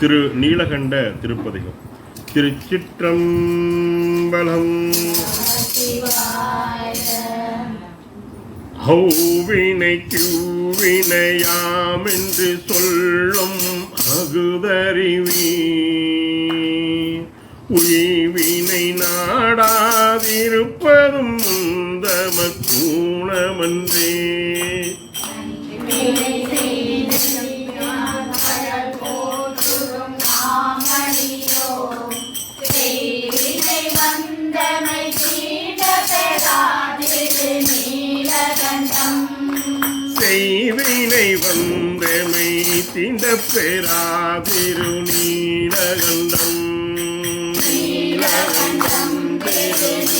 திரு நீலகண்ட திருப்பதிகம். திருச்சிற்றம்பலம் ஹௌவினை கியூவினையாம் என்று சொல்லும் அகுதறிவி. உயிவினை நாடாதிருப்பதும் முந்தம பெறாதிரு நீலகண்டம் நீலகண்டம் திரு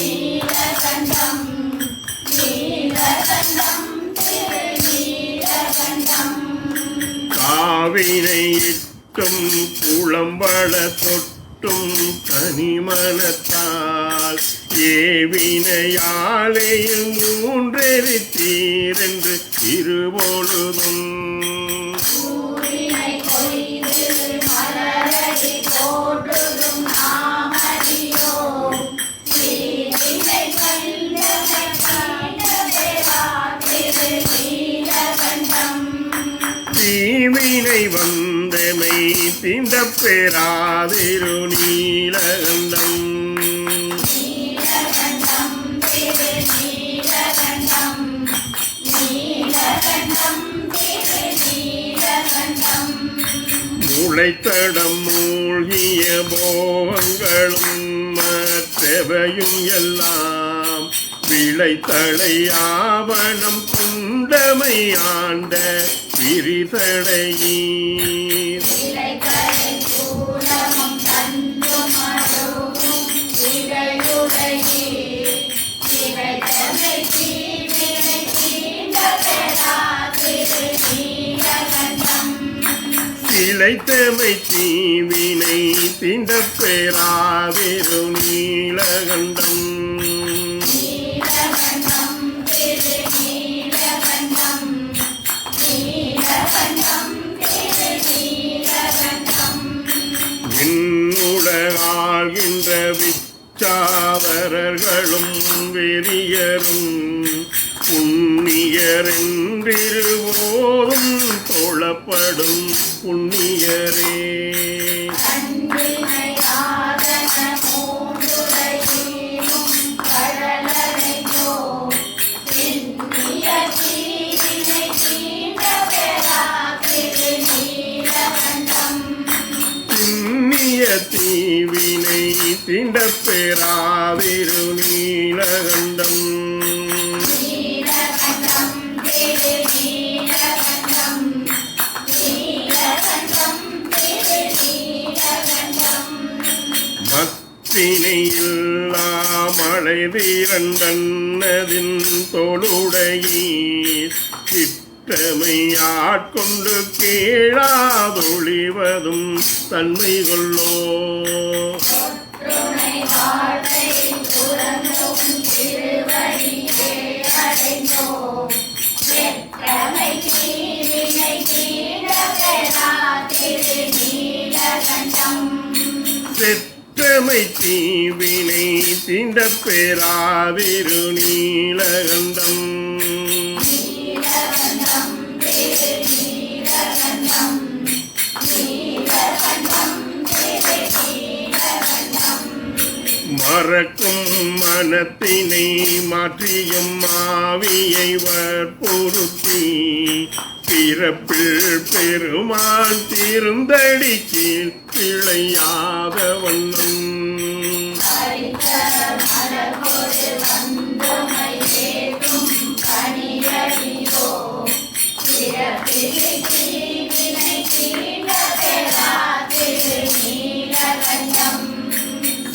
காவினை இட்டும் புலம்பள தொட்டும் தனிமனத்தால் ஏவினையாலேயும் மூன்றெறித்தீரென்று இருபொழுதும். தீந்த திண்ட பெறாதிரு நீலகண்டம். முளைத்தடம் மூழ்கிய போகங்களும் மற்றவையும் எல்லாம் விளைத்தடை ஆவணம் குண்டமை ஆண்ட பிரிதடையே. கிளைத்தமை தீவினை திண்ட பெறாதிரு நீலகண்டம். என்னுலகாழ்கின்ற விச்சாவரர்களும் வெறியரும் புண்ணியரென்றிருவோதும் தொழப்படும் புண்ணியரே. தீவினை திண்ட பெறா. இரண்டன்னதின் வீரண்டன்னதின் தொழுடையீர். கிட்டமை கீழாதொழிவதும் தன்மை கொள்ளோ தீயமை தீவினை தீண்ட பெறாவிரு நீலகண்டம். மறக்கும் மனத்தினை மாற்றியும் மாவியை வற்புறுத்தி பிறப்பில் பெருமான் திருந்தடி கீழ் கிளையாத வண்ணம்.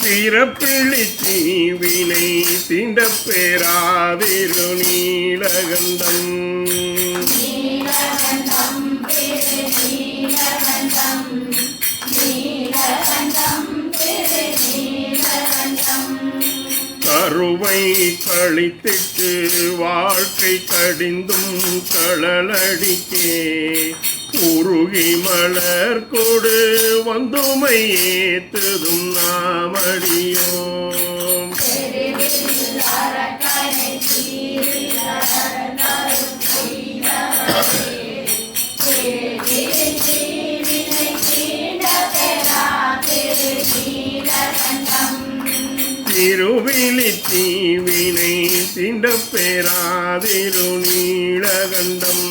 பிறப்பிழி தீவினை தீண்ட பெறாதிரு நீலகண்டம். கருவை கழித்திட்டு வாழ்க்கை கடிந்தும் களலடிக்கே உருகி மலர் கொடு வந்துமை ஏத்துதும் நாமடியோம். திருவிழி தீவினை திண்ட பெறாதிரு நீலகண்டம்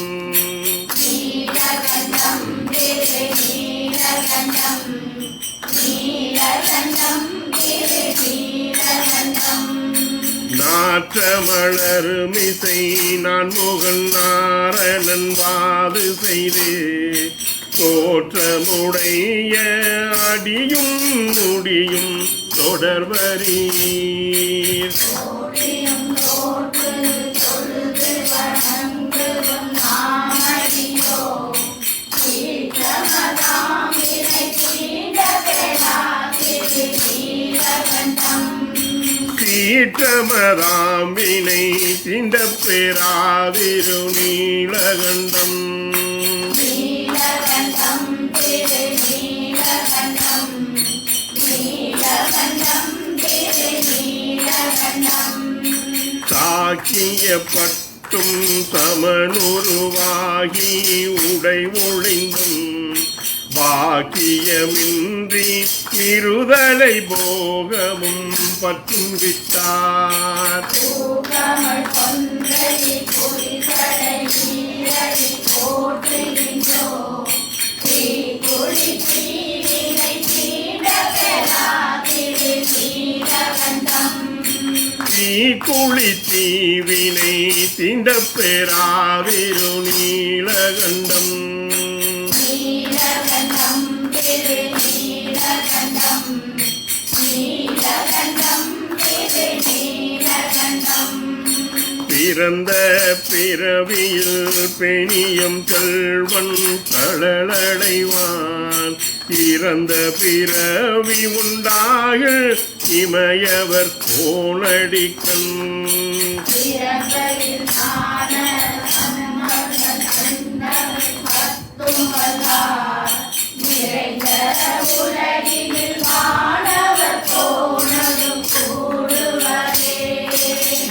நாற்றமலர் மிசை நான் முகன் நாரணன் வாது செய்து தோற்றமுடைய அடியும் முடியும். தொடர்வரீர். சீற்றமதாம்பினை திண்ட பெறாதிரு நீலகண்டம். சாட்சியப்பட்டும் சமனுருவாகி உடை ஒழிந்தும் பாக்கியமின்றி இருதலை போகமும் பற்றும் விட்டார். தீக்குழி தீவினை திண்ட பெறாவிரு நீலகண்டம். பிறந்த பிறவியில் பெணியம் செல்வன் தளலடைவான். இறந்த பிறவி உண்டாக இமையவர் கோளடிக்கண்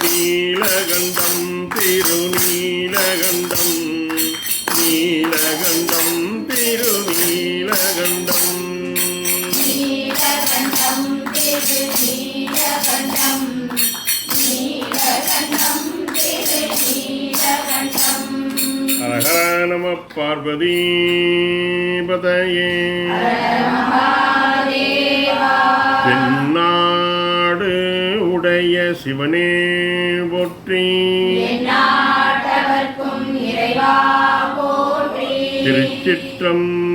நீலகண்டம் திருநீலகண்டம் ஹரஹர நம பார்வதி பதையே தென்னாடு உடைய சிவனே போற்றி. திருச்சிற்றம்பலம்